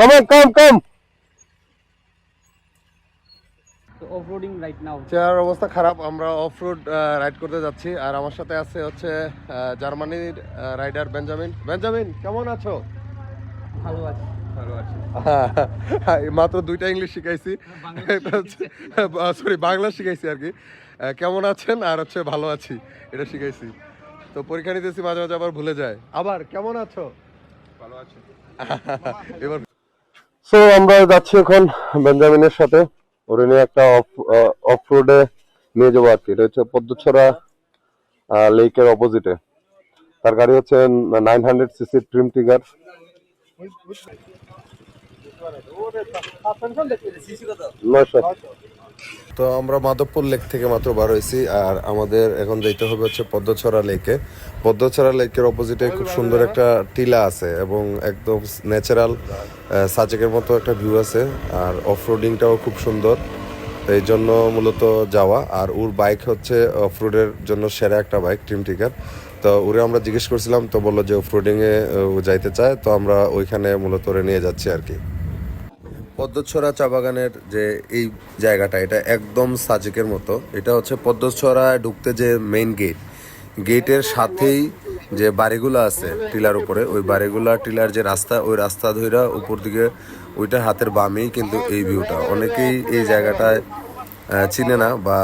Come on, come, come. off-roading right chair অবস্থা খারাপ আমরা অফ রোড রাইড করতে যাচ্ছি। আর আমার সাথে আছে হচ্ছে জার্মানির রাইডার বেঞ্জামিন বেঞ্জামিন কেমন আছো? ভালো আছে। এই মাত্র দুইটা ইংলিশ শিখাইছি। সরি বাংলা শিখাইছি আর কি। কেমন আছেন? আর হচ্ছে ভালো আছি। এটা শিখাইছি। তো পরীক্ষা নিতেছি মাঝে মাঝে আবার ভুলে যায়। আবার কেমন আছো? ভালো আছি। এবার সো আমরা যাচ্ছি এখন বেঞ্জামিনের সাথে। ওরে নিয়ে একটা অফ রোডে নিয়ে যাব আর কি। এটা হচ্ছে পদ্মছড়া লেকের অপোজিটে তার গাড়ি হচ্ছে nine hundred CC Triumph Tiger তো আমরা মাধবপুর লেক থেকে মাত্র বার হয়েছি, আর আমাদের এখন যেতে হবে হচ্ছে পদ্মছড়া লেকে। পদ্মছড়া লেকের অপোজিটে খুব সুন্দর একটা টিলা আছে এবং একদম ন্যাচারাল সাজেকের মতো একটা ভিউ আছে, আর অফ রোডিংটাও খুব সুন্দর। এই জন্য মূলত যাওয়া, আর ওর বাইক হচ্ছে অফ রোডের জন্য সেরা একটা বাইক টিম টিকার তো ওরে আমরা জিজ্ঞেস করছিলাম, তো বলল যে অফ রোডিংয়ে যাইতে চায়, তো আমরা ওইখানে মূলত ওরে নিয়ে যাচ্ছি আর কি। পদ্মছড়া চা বাগানের যে এই জায়গাটা, এটা একদম সাজেকের মতো। এটা হচ্ছে পদ্মছড়ায় ঢুকতে যে মেইন গেট গেটের সাথেই যে বাড়িগুলো আছে টিলার উপরে, ওই বাড়িগুলা, টিলার যে রাস্তা, ওই রাস্তা ধইরা উপর দিকে ওইটা হাতের বামেই কিন্তু এই ভিউটা অনেকেই এই জায়গাটায় চিনে না বা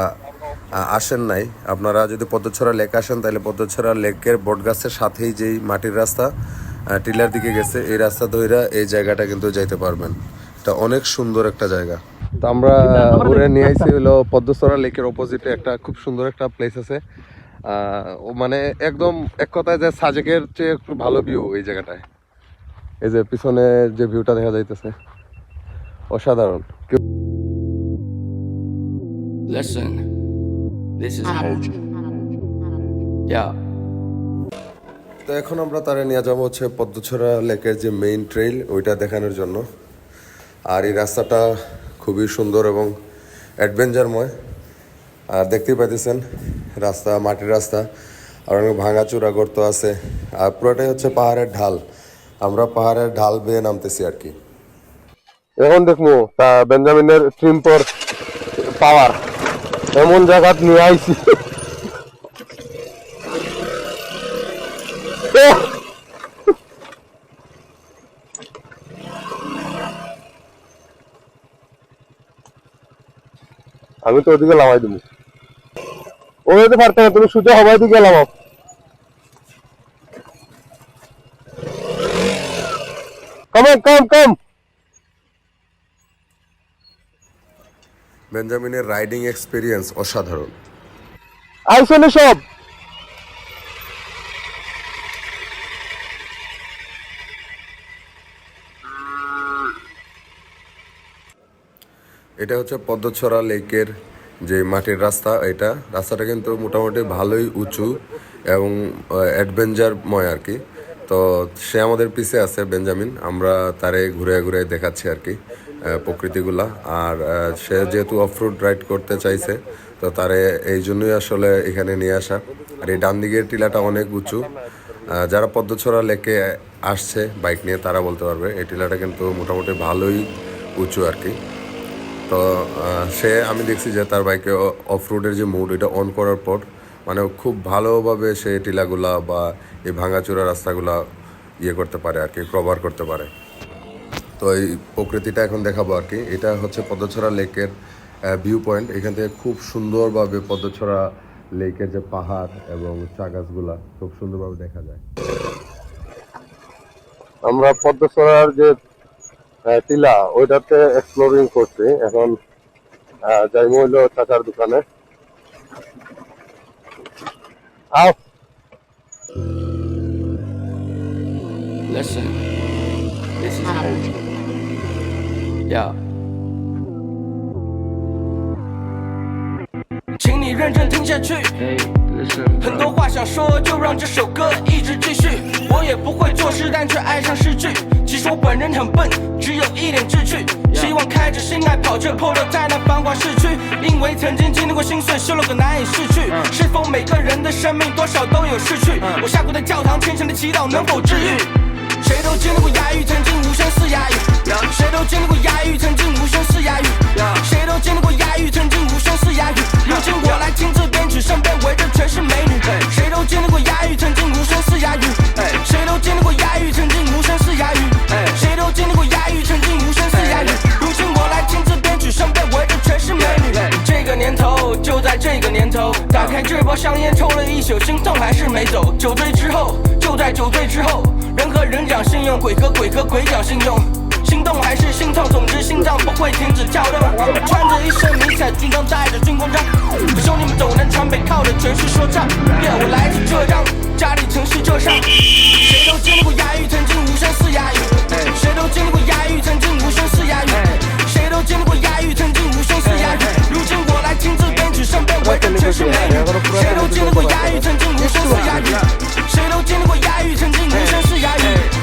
আসেন নাই। আপনারা যদি পদ্মছড়া লেক আসেন, তাহলে পদ্মছড়া লেকের বটগাছের সাথেই যেই মাটির রাস্তা টিলার দিকে গেছে, এই রাস্তা ধইরা এই জায়গাটা কিন্তু যাইতে পারবেন। এটা অনেক সুন্দর একটা জায়গা। তো আমরা ঘুরে নিয়ে আইছি হলো পদ্মছড়া লেকের অপোজিটে একটা খুব সুন্দর একটা প্লেস আছে। আহ, মানে একদম এক কথায় যে সাজেকের চেয়ে একটু ভালো ভিউ এই জায়গাটায়। এই যে পিছনে যে ভিউটা দেখা যাইতেছে অসাধারণ। কেউ Listen, this is yeah. তো এখন আমরা তারা নিয়ে যাব হচ্ছে পদ্মছড়া লেকের যে মেইন ট্রেইল ওইটা দেখানোর জন্য। আর এই রাস্তাটা খুবই সুন্দর এবং অ্যাডভেঞ্চারময় আর দেখতেই পাইতেছেন, রাস্তা, মাটির রাস্তা, আর অনেক ভাঙাচুরা গর্ত আছে। আর পুরোটাই হচ্ছে পাহাড়ের ঢাল। আমরা পাহাড়ের ঢাল বেয়ে নামতেছি আর কি। এখন দেখব, তা বেঞ্জামিনের ট্রিম্পর পাওয়ার এমন জায়গা নিয়ে আইছি। আমি তো ওদিকে লামাই দেবো। ও যেতে পারতে না তুমি সুযোগ হবাই দিকে লামাও। কম কম কম বেঞ্জামিনের রাইডিং এক্সপিরিয়েন্স অসাধারণ। আইসনে সব। এটা হচ্ছে পদ্মছড়া লেকের যে মাটির রাস্তা, এটা রাস্তাটা কিন্তু মোটামুটি ভালোই উঁচু এবং অ্যাডভেঞ্চারময় আর কি। তো সে আমাদের পিছে আছে বেঞ্জামিন, আমরা তারে ঘুরে ঘুরে দেখাচ্ছি আর কি প্রকৃতিগুলা। আর সে যেহেতু অফরোড রাইড করতে চাইছে, তো তারে এই জন্যই আসলে এখানে নিয়ে আসা। আর এই ডান দিকের টিলাটা অনেক উঁচু। যারা পদ্মছড়া লেকে আসছে বাইক নিয়ে, তারা বলতে পারবে, এই টিলাটা কিন্তু মোটামুটি ভালোই উঁচু আর কি। তো সে আমি দেখছি যে তার বাইকে অফ রোডের যে মুড এটা অন করার পর মানে খুব ভালোভাবে সে টিলাগুলা বা এই ভাঙাচোরা রাস্তাগুলা ইয়ে করতে পারে আর কি কভার করতে পারে। তো এই প্রকৃতিটা এখন দেখাবো আর কি। এটা হচ্ছে পদ্মছড়া লেকের ভিউ পয়েন্ট এখান থেকে খুব সুন্দরভাবে পদ্মছড়া লেকের যে পাহাড় এবং চা গাছগুলা খুব সুন্দরভাবে দেখা যায়। আমরা পদ্মছড়ার যে টিলা ওইটাতে এক্সপ্লোরিং করছি এখন আহ, যাই মইল চাচার দোকানে আও Listen, this is yeah. 请你认真听下去。 Hey, listen. 很多话想说，就让这首歌一直继续。我也不会作诗，但却爱上诗句。 我本人很笨，只有一点志趣。希望开着心爱跑车破落在那繁华市区，因为曾经经历过心碎，失落的难以逝去。是否每个人的生命多少都有失去？我下跪在教堂，虔诚的祈祷能否治愈。谁都经历过压抑，曾经无声嘶哑语。谁都经历过压抑，曾经无声嘶哑语。香烟，抽了一宿，心痛还是没走。酒醉之后，就在酒醉之后，人和人讲信用，鬼和鬼和鬼讲信用。心动还是心痛，总之心脏不会停止跳动。穿着一身迷彩军装，带着军功章，兄弟们走南闯北，靠的全是说唱。耶，我来自浙江，家里曾是浙商，谁都经历过哑语，但却是美女谁都经历过压抑沉浸无声式哑语谁都经历过压抑沉浸无声式哑语